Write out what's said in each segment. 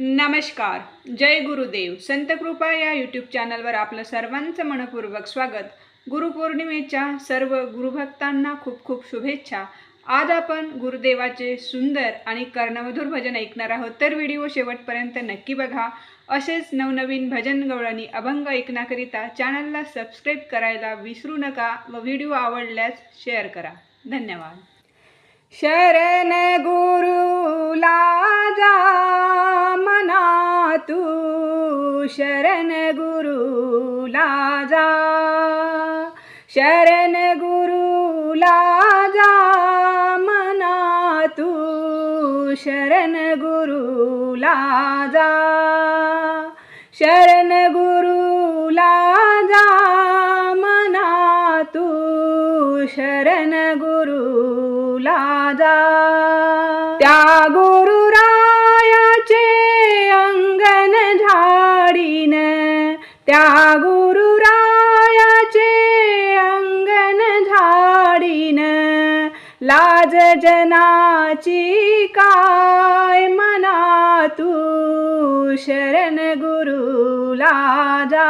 नमस्कार. जय गुरुदेव. संतकृपा या यूट्यूब चॅनलवर आपलं सर्वांचं मनपूर्वक स्वागत. गुरुपौर्णिमेच्या सर्व गुरुभक्तांना खूप खूप शुभेच्छा. आज आपण गुरुदेवाचे सुंदर आणि कर्णमधुर भजन ऐकणार आहोत. तर व्हिडिओ शेवटपर्यंत नक्की बघा. असेच नवनवीन भजन गवळणी अभंग ऐकण्याकरिता चॅनलला सबस्क्राईब करायला विसरू नका व व्हिडिओ आवडल्यास शेअर करा. धन्यवाद. शरण गुरुला शरण गुरुला जा. शरण गुरुला जा मना तू. शरण गुरुला जा. शरण गुरुला जा मना तू. शरण गुरुला जा. त्या लाज जनाची काय मना तू शरण गुरुला जा.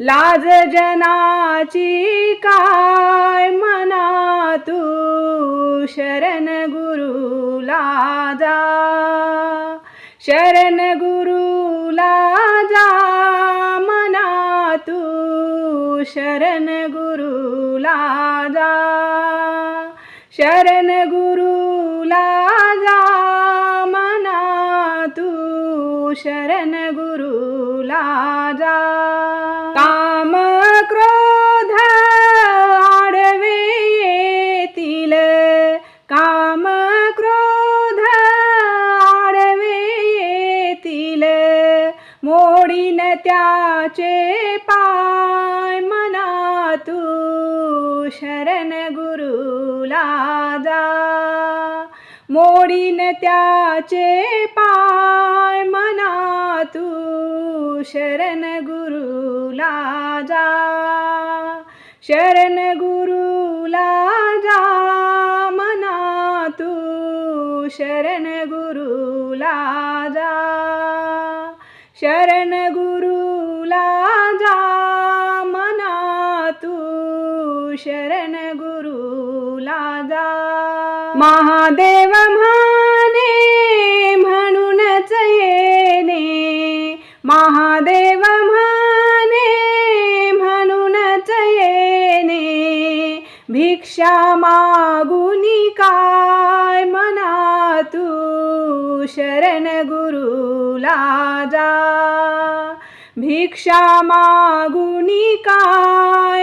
लाज जनाची काय मना तू शरण गुरुला जा. शरण गुरुला जा मना तू शरण गुरुला जा. शरण गुरुला जा मना तू. शरण गुरुला जा. काम क्रोध आडवे येतील. काम क्रोध आडवे येतील. मोडीन त्याचे पाय मना तू. शरण गुरु गुरुला जा मोडीन त्याचे पाय मना तू शरण गुरुला जा शरण गुरुला जा मना तू शरण गुरुला जा शरण गुरुला जा मना तू शरण गुरुला जा महादेव म्हणे म्हणूनच येणे. महादेव म्हणे म्हणूनच येणे. भिक्षा मागुनी काय मना तू शरण गुरुला जा. भिक्षा मागुनी काय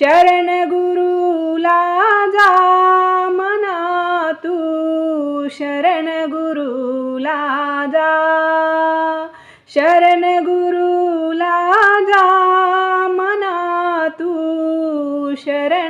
शरण गुरुला जा मना तू. शरण गुरुला जा. शरण गुरुला जा मना तू. शरण